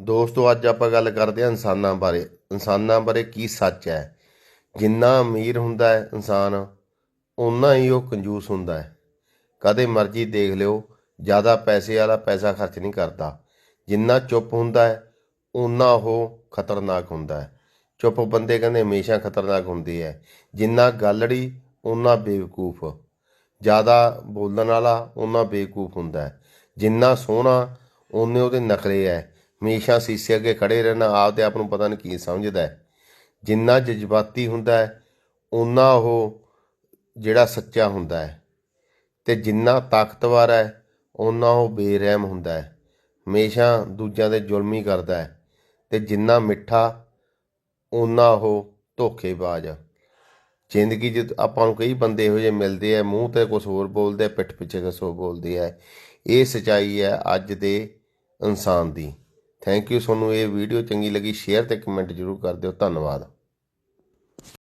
ਦੋਸਤੋ, ਅੱਜ ਆਪਾਂ ਗੱਲ ਕਰਦੇ ਹਾਂ ਇਨਸਾਨਾਂ ਬਾਰੇ। ਇਨਸਾਨਾਂ ਬਾਰੇ ਕੀ ਸੱਚ ਹੈ? ਜਿੰਨਾ ਅਮੀਰ ਹੁੰਦਾ ਹੈ ਇਨਸਾਨ ਉਨਾ ਹੀ ਉਹ ਕੰਜੂਸ ਹੁੰਦਾ ਹੈ। ਕਦੇ ਮਰਜ਼ੀ ਦੇਖ ਲਿਓ, ਜ਼ਿਆਦਾ ਪੈਸੇ ਵਾਲਾ ਪੈਸਾ ਖਰਚ ਨਹੀਂ ਕਰਦਾ। ਜਿੰਨਾ ਚੁੱਪ ਹੁੰਦਾ ਹੈ ਉਨਾ ਉਹ ਖਤਰਨਾਕ ਹੁੰਦਾ ਹੈ। ਚੁੱਪ ਬੰਦੇ ਕਹਿੰਦੇ ਹਮੇਸ਼ਾ ਖਤਰਨਾਕ ਹੁੰਦੇ ਹੈ। ਜਿੰਨਾ ਗੱਲੜੀ ਉਨਾ ਬੇਵਕੂਫ। ਜ਼ਿਆਦਾ ਬੋਲਣ ਵਾਲਾ ਉਨਾ ਬੇਵਕੂਫ ਹੁੰਦਾ ਹੈ। ਜਿੰਨਾ ਸੋਹਣਾ ਉਨੇ ਉਹਦੇ ਨਖਰੇ ਹੈ। ਹਮੇਸ਼ਾ ਸੀਸੇ ਅੱਗੇ ਖੜੇ ਰਹਿਣਾ ਆਪਦੇ ਆਪ ਨੂੰ ਪਤਾ ਨਹੀਂ ਕੀ ਸਮਝਦਾ ਹੈ। ਜਿੰਨਾ ਜਜ਼ਬਾਤੀ ਹੁੰਦਾ ਹੈ ਉਨਾ ਉਹ ਜਿਹੜਾ ਸੱਚਾ ਹੁੰਦਾ ਹੈ। ਤੇ ਜਿੰਨਾ ਤਾਕਤਵਰ ਹੈ ਉਨਾ ਉਹ ਬੇਰਹਿਮ ਹੁੰਦਾ ਹੈ। ਹਮੇਸ਼ਾ ਦੂਜਿਆਂ ਦੇ ਜ਼ੁਲਮ ਹੀ ਕਰਦਾ ਹੈ ਤੇ ਜਿੰਨਾ ਮਿੱਠਾ ਉਨਾ ਉਹ ਧੋਖੇਬਾਜ਼ ਜ਼ਿੰਦਗੀ 'ਚ ਆਪਾਂ ਨੂੰ ਕਈ ਬੰਦੇ ਇਹੋ ਜਿਹੇ ਮਿਲਦੇ ਆ, ਮੂੰਹ ਤੇ ਕੁਝ ਹੋਰ ਬੋਲਦੇ ਪਿੱਠ ਪਿੱਛੇ ਕੁਝ ਹੋਰ ਬੋਲਦੇ ਆ। ਇਹ ਸਚਾਈ ਹੈ ਅੱਜ ਦੇ ਇਨਸਾਨ ਦੀ। ਥੈਂਕ ਯੂ ਤੁਹਾਨੂੰ ਇਹ ਵੀਡੀਓ ਚੰਗੀ ਲੱਗੀ ਸ਼ੇਅਰ ਤੇ ਕਮੈਂਟ ਜ਼ਰੂਰ ਕਰ ਦਿਓ। ਧੰਨਵਾਦ।